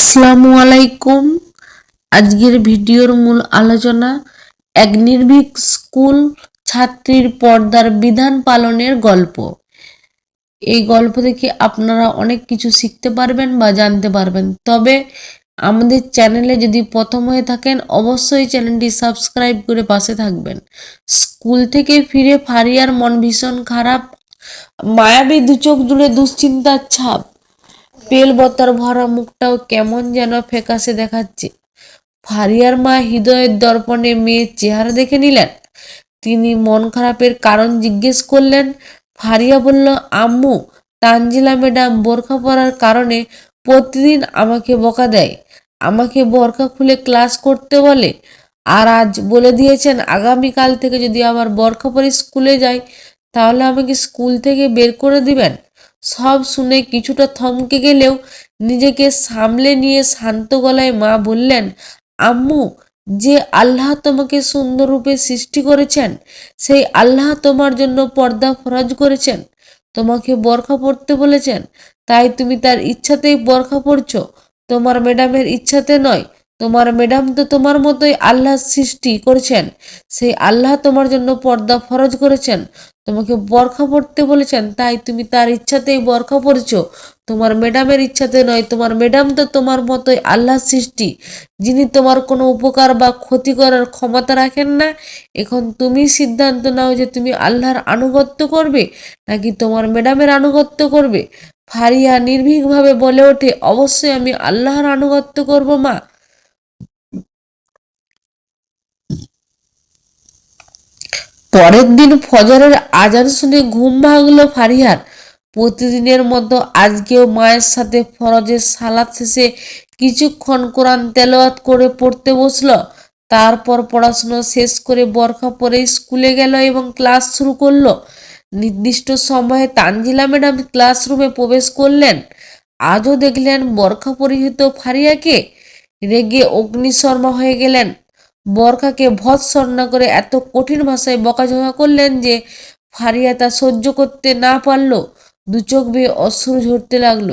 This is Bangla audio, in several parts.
আসসালামু আলাইকুম আজকের ভিডিওর মূল আলোচনা, এক নির্ভীক স্কুল ছাত্রীর পর্দার বিধান পালনের গল্প। এই গল্প থেকে আপনারা অনেক কিছু শিখতে পারবেন বা জানতে পারবেন। তবে আমাদের চ্যানেলে যদি প্রথম হয়ে থাকেন, অবশ্যই চ্যানেলটি সাবস্ক্রাইব করে পাশে থাকবেন। স্কুল থেকে ফিরে ফারিয়ার মন ভীষণ খারাপ, মায়াবী দু চোখ জুড়ে দুশ্চিন্তার ছাপ। বেলবতার ভরা মুখটাও কেমন যেন ফ্যাকাশে দেখাচ্ছে। ফারিয়ার মা হৃদয়ের দর্পণে মেয়ের চেহারা দেখে নিলেন। তিনি মন খারাপের কারণ জিজ্ঞেস করলেন। ফারিয়া বলল, আম্মু, তানজিলা ম্যাডাম বোরখা পরার কারণে প্রতিদিন আমাকে বকা দেয়। আমাকে বোরখা খুলে ক্লাস করতে বলে আর আজ বলে দিয়েছেন আগামীকাল থেকে যদি আবার বোরখা পরে স্কুলে যাই তাহলে আমাকে স্কুল থেকে বের করে দিবেন। সব শুনে কিছুটা থমকে গেলেও নিজেকে সামলে নিয়ে শান্ত গলায় মা বললেন, আম্মু, যে আল্লাহ তোমাকে সুন্দর রূপে সৃষ্টি করেছেন, সেই আল্লাহ তোমার জন্য পর্দা ফরজ করেছেন। তোমাকে বরখা পড়তে বলেছেন, তাই তুমি তার ইচ্ছাতেই বরখা পড়ছো তোমার ম্যাডামের ইচ্ছাতে নয়, তোমার ম্যাডাম তো তোমার মতোই আল্লাহ সৃষ্টি করেছেন। সেই আল্লাহ তোমার জন্য পর্দা ফরজ করেছেন। তোমাকে বরখা পড়তে বলেছেন, তাই তুমি তার ইচ্ছাতেই বরখা পড়ছো। তোমার ম্যাডামের ইচ্ছাতে নয়, তোমার ম্যাডাম তো তোমার মতোই আল্লাহ সৃষ্টি, যিনি তোমার কোনো উপকার বা ক্ষতি করার ক্ষমতা রাখেন না। এখন তুমি সিদ্ধান্ত নাও যে তুমি আল্লাহর আনুগত্য করবে, নাকি তোমার ম্যাডামের আনুগত্য করবে। ফারিয়া নির্ভীকভাবে বলে ওঠে, অবশ্যই আমি আল্লাহর আনুগত্য করব, মা। পরের দিন ফজরের আজান শুনে ঘুম ভাঙল ফারিহার। প্রতিদিনের মতো আজকেও মায়ের সাথে ফরজের সালাদ শেষে কিছুক্ষণ কোরআন তেলাওয়াত করে পড়তে বসল। তারপর পড়াশুনো শেষ করে বরখা পরে স্কুলে গেল এবং ক্লাস শুরু করল। নির্দিষ্ট সময়ে তানজিলা ম্যাডাম ক্লাসরুমে প্রবেশ করলেন। আজও দেখলেন বরখা পরিহিত ফারিয়াকে। রেগে অগ্নিশর্মা হয়ে গেলেন। বরখাকে ভৎসর্ণা করে এত কঠিন ভাষায় বকাঝকা করলেন যে ফারিয়া তা সহ্য করতে না পারল। দু চোখ বেয়ে অশ্রু ঝরতে লাগল।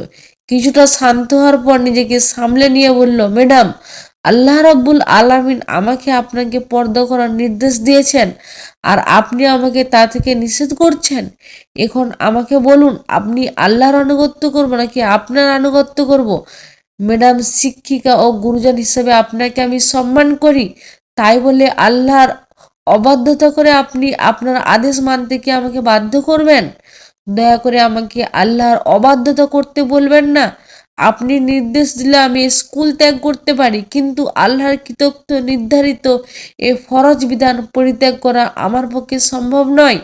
কিছুটা শান্ত হওয়ার পর নিজেকে সামলে নিয়ে বলল, ম্যাডাম, আল্লাহ রাব্বুল আলামিন আমাকে আপনাকে পর্দা করার নির্দেশ দিয়েছেন আর আপনি আমাকে তা থেকে নিষেধ করছেন। এখন আমাকে বলুন, আপনি আল্লাহর আনুগত্য করব নাকি আপনার আনুগত্য করব? ম্যাডাম, শিক্ষিকা ও গুরুজন হিসেবে আপনাকে আমি সম্মান করি। তাই বলে আল্লাহর অবাধ্যতা করে আপনি আপনার আদেশ মানতে কি আমাকে বাধ্য করবেন? দয়া করে আমাকে আল্লাহর অবাধ্যতা করতে বলবেন না। আপনি নির্দেশ দিলে আমি স্কুল ত্যাগ করতে পারি, কিন্তু আল্লাহর কৃতজ্ঞ নির্ধারিত এ ফরজ বিধান পরিত্যাগ করা আমার পক্ষে সম্ভব নয়।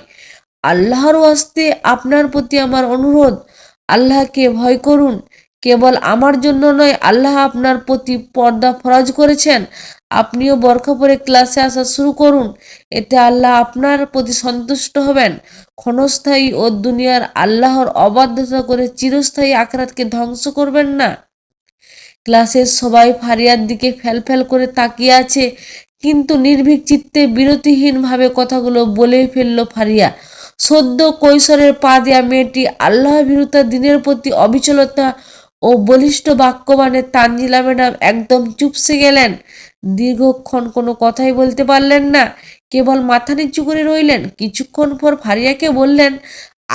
আল্লাহর ওয়াস্তে আপনার প্রতি আমার অনুরোধ, আল্লাহকে ভয় করুন। কেবল আমার জন্য নয়, আল্লাহ আপনার প্রতি পর্দা ফরজ করেছেন। আপনিও বরখা পরে ক্লাসে আসা শুরু করুন, এতে আল্লাহ আপনার প্রতি সন্তুষ্ট হবেন। ক্ষণস্থায়ী ও দুনিয়ার আল্লাহর অবাধ্যতা করে চিরস্থায়ী আখরাতকে ধ্বংস করবেন না। ক্লাসের সবাই ফারিয়ার দিকে ফ্যাল করে তাকিয়ে আছে, কিন্তু নির্ভীক চিত্তে বিরতিহীনভাবে কথাগুলো বলে ফেলল ফারিয়া। সদ্য কৈশোরের পা দেয়া মেয়েটি আল্লাহ বিরুদ্ধ দিনের প্রতি অবিচলতা ও বলিষ্ঠ বাক্যবাণে তানজিলা ম্যাডাম একদম চুপসে গেলেন। দীর্ঘক্ষণ কোনো কথাই বলতে পারলেন না, কেবল মাথা নিচু করে রইলেন। কিছুক্ষণ পর ফারিয়াকে বললেন,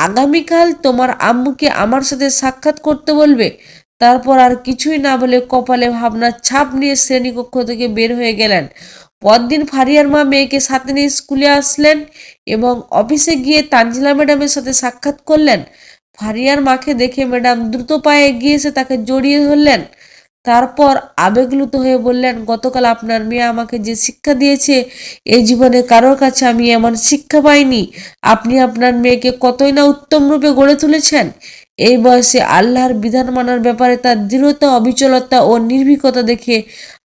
আগামীকাল তোমার আম্মুকে আমার সাথে সাক্ষাৎ করতে বলবে। তারপর আর কিছুই না বলে কপালে ভাবনার ছাপ নিয়ে শ্রেণীকক্ষ থেকে বের হয়ে গেলেন। পরদিন ফারিয়ার মা মেয়েকে সাথে নিয়ে স্কুলে আসলেন এবং অফিসে গিয়ে তানজিলা ম্যাডামের সাথে সাক্ষাৎ করলেন। ফারিয়ার মাকে দেখে ম্যাডাম দ্রুত পায়ে এগিয়ে এসে তাকে জড়িয়ে ধরলেন। তারপর আবেগলুত হয়ে বললেন, গতকাল আপনার মেয়ে আমাকে যে শিক্ষা দিয়েছে এই জীবনে কারোর কাছে আমি এমন শিক্ষা পাইনি। আপনি আপনার মেয়েকে কতই না উত্তম রূপে গড়ে তুলেছেন। এই বয়সে আল্লাহর বিধান মানার ব্যাপারে তার দৃঢ়তা, অবিচলতা ও নির্ভীকতা দেখে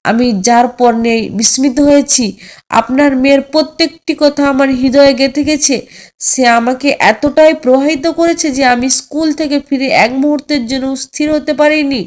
আমি যার পর নেই বিস্মিত হয়েছি, আপনার মেয়ের প্রত্যেকটি কথা আমার হৃদয়ে গেঁথে গেছে। সে আমাকে এতটাই প্রভাবিত করেছে যে আমি স্কুল থেকে ফিরে এক মুহূর্তের জন্য স্থির হতে পারিনি।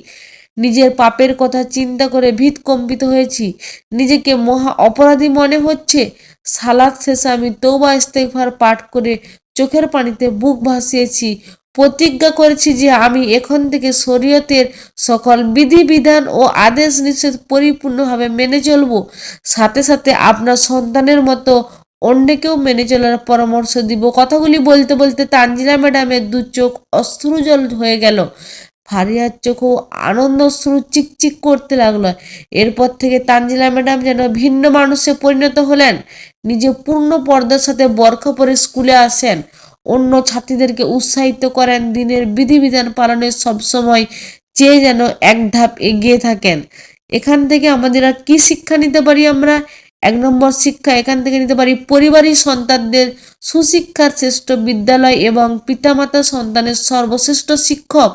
নিজের পাপের কথা চিন্তা করে ভীত কম্পিত হয়েছি। নিজেকে মহা অপরাধী মনে হচ্ছে। সালাদ শেষে আমি তৌবা ইস্তেকভার পাঠ করে চোখের পানিতে বুক ভাসিয়েছি। প্রতিজ্ঞা করেছি যে আমি এখন থেকে শরীয়তের সকল বিধিবিধান ও আদেশ নিষেধ পরিপূর্ণভাবে মেনে চলব। সাথে সাথে আপনার সন্তানের মতো অন্যকেও মেনে চলার পরামর্শ দিব। কথাগুলি বলতে বলতে তানজিলা ম্যাডামের দু চোখ অশ্রুজল হয়ে গেল। ফারিয়ার চোখও আনন্দ অশ্রু চিকচিক করতে লাগল। এরপর থেকে তানজিলা ম্যাডাম যেন ভিন্ন মানুষে পরিণত হলেন, নিজে পূর্ণ পর্দার সাথে বরখা পরে স্কুলে আসেন। অন্য ছাত্রীদেরকে উৎসাহিত করেন, দিনের বিধিবিধান পালনে সবসময় চেয়ে যেন এক ধাপ এগিয়ে থাকেন। এখান থেকে আমাদের আর কি শিক্ষা নিতে পারি আমরা? এক নম্বর শিক্ষা এখান থেকে নিতে পারি পরিবারই সন্তানদের সুশিক্ষার শ্রেষ্ঠ বিদ্যালয় এবং পিতামাতা সন্তানের সর্বশ্রেষ্ঠ শিক্ষক।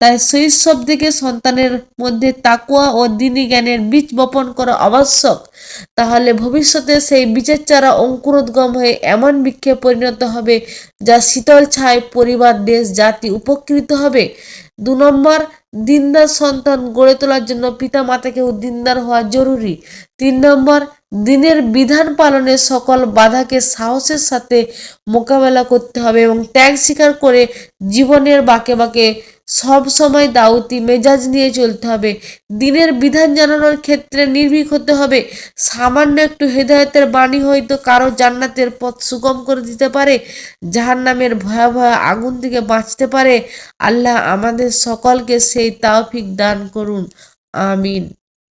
তাই শৈশব থেকে সন্তানের মধ্যে তাকুয়া ও দিনী জ্ঞানের বীজ বপন করা আবশ্যক। তাহলে ভবিষ্যতে সেই বীজের চারা অঙ্কুরোদ্গম হয়ে এমন বৃক্ষে পরিণত হবে যা শীতল ছায় পরিবার, দেশ, জাতি উপকৃত হবে। দু নম্বর দিনদার সন্তান গড়ে তোলার জন্য পিতা মাতাকেও দিনদার হওয়া জরুরি। তিন নম্বর, দিনের বিধান পালনে সকল বাধাকে সাহসের সাথে মোকাবেলা করতে হবে এবং ত্যাগ স্বীকার করে জীবনের বাঁকে বাঁকে সব সময় দাউতি মেজাজ নিয়ে চলতে হবে। দিনের বিধান জানানোর ক্ষেত্রে নির্ভীক হতে হবে। সামান্য একটু হেদায়তের বাণী হয়তো কারও জান্নাতের পথ সুগম করে দিতে পারে, জাহান্নামের ভয়াবহ আগুন থেকে বাঁচতে পারে। আল্লাহ আমাদের সকলকে সেই তাওফিক দান করুন। আমিন।